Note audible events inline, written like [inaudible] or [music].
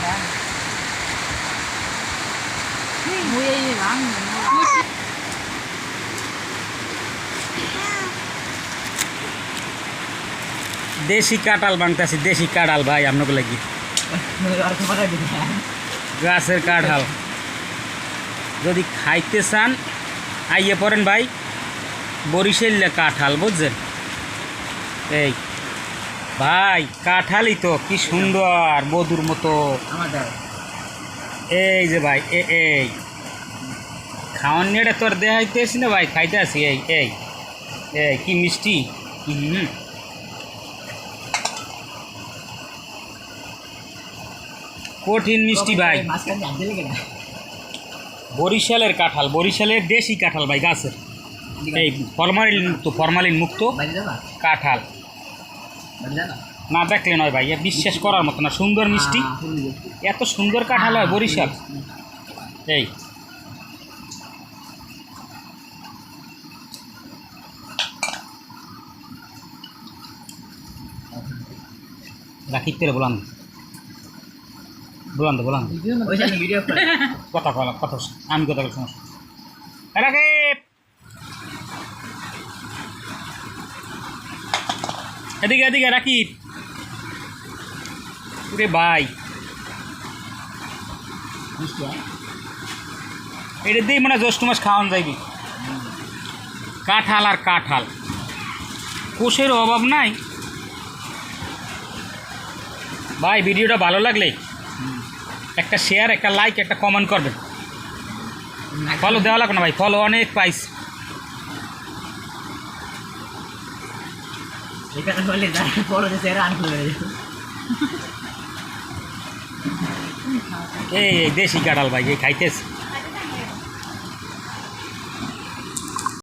[laughs] দেশি কাটাল বাংতাছি দেশি কাটাল ভাই, আপনাকে লাগি। গাছের কাঁঠাল। যদি খাইতে চান, আইয়ে পড়েন ভাই, বরিশাল কাঠাল, বুঝছেন? এই। ভাই, কাঁঠালই তো, কি সুন্দর বধুর মতো। এই যে ভাই, এ, এই। খাওয়ার নিয়ে তোর দেখাইতেছি না ভাই? খাইতে আসি, এই এই। এই, কি মিষ্টি? হুম কঠিন মিষ্টি ভাই। বরিশালের কাঁঠাল, বরিশালের দেশি কাঁঠাল ভাই, গাছের। এই ফরমালিন মুক্ত ফরমালিন মুক্ত কাঁঠাল। না দেখলে নয় ভাই বিশ্বাস করার মতো না সুন্দর মিষ্টি। এত সুন্দর কাঁঠাল হয় বরিশাল। এই। বলান। বলান তো বলান কথা বলা কথা শোন। আমি কথা বলি সমস্যা রাখে এদিকে এদিকে রাখি রে ভাই। এটা দিয়ে মানে জ্যৈষ্ঠ মাস খাওয়ান যাইবি। কাঁঠাল আর কাঁঠাল। কোষের অভাব নাই। ভাই ভিডিওটা ভালো লাগলে একটা শেয়ার একটা লাইক একটা কমেন্ট করবেন। ফলো দেওয়া লাগবে না ভাই। ফলো অনেক পাইস এই এই দেশি কাঁঠাল ভাই এই খাইতেছে